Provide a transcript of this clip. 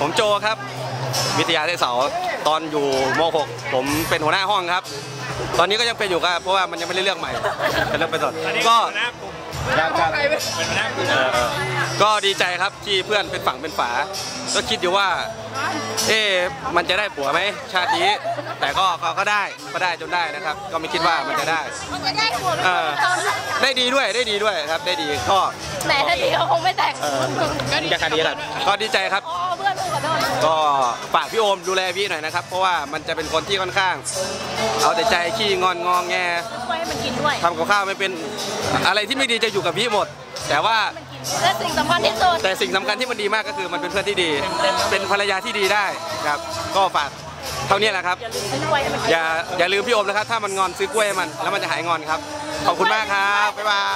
ผมโจครับ วิทยาเทศเสาตอนอยู่ม .6 ผมเป็นหัวหน้าห้องครับ ตอนนี้ก็ยังเป็นอยู่ครับ เพราะว่ามันยังไม่ได้เลือกใหม่เป็นเลือกไปก่อนก็ครับครับเออก็ดีใจครับที่เพื่อนเป็นฝั่งเป็นฝา ก็คิดอยู่ว่า เอ๊ะมันจะได้ผัวไหมชาตินี้ แต่ก็ก็ก็ได้ก็ได้จนได้นะครับ ก็ไม่คิดว่ามันจะได้มันจะได้หัวเออได้ดีด้วยได้ดีด้วยครับได้ดีก็ แหมถ้าดีเขาคงไม่แต่งเออจะคดีครับก็ดีใจครับ อ๋อเพื่อนเพื่อนขอโทษก็ฝากพี่โอมดูแลพี่หน่อยนะครับ เพราะว่ามันจะเป็นคนที่ค่อนข้าง เอาแต่ใจขี้งอนงองแงช่วยให้มันกินด้วย ทำกับข้าวไม่เป็นอะไรที่ไม่ดีจะอยู่กับพี่หมด แต่ว่าและสิ่งสำคัญที่สุดแต่สิ่งสำคัญที่มันดีมากก็คือมันเป็นเพื่อนที่ดี เป็นภรรยาที่ดีได้ครับ ก็ฝากเท่านี้แหละครับซื้อกล้วยให้มันกิน อย่าอย่าลืมพี่โอมนะครับ ถ้ามันงอนซื้อกล้วยให้มัน แล้วมันจะหายงอนครับ ขอบคุณมากครับ บ๊ายบาย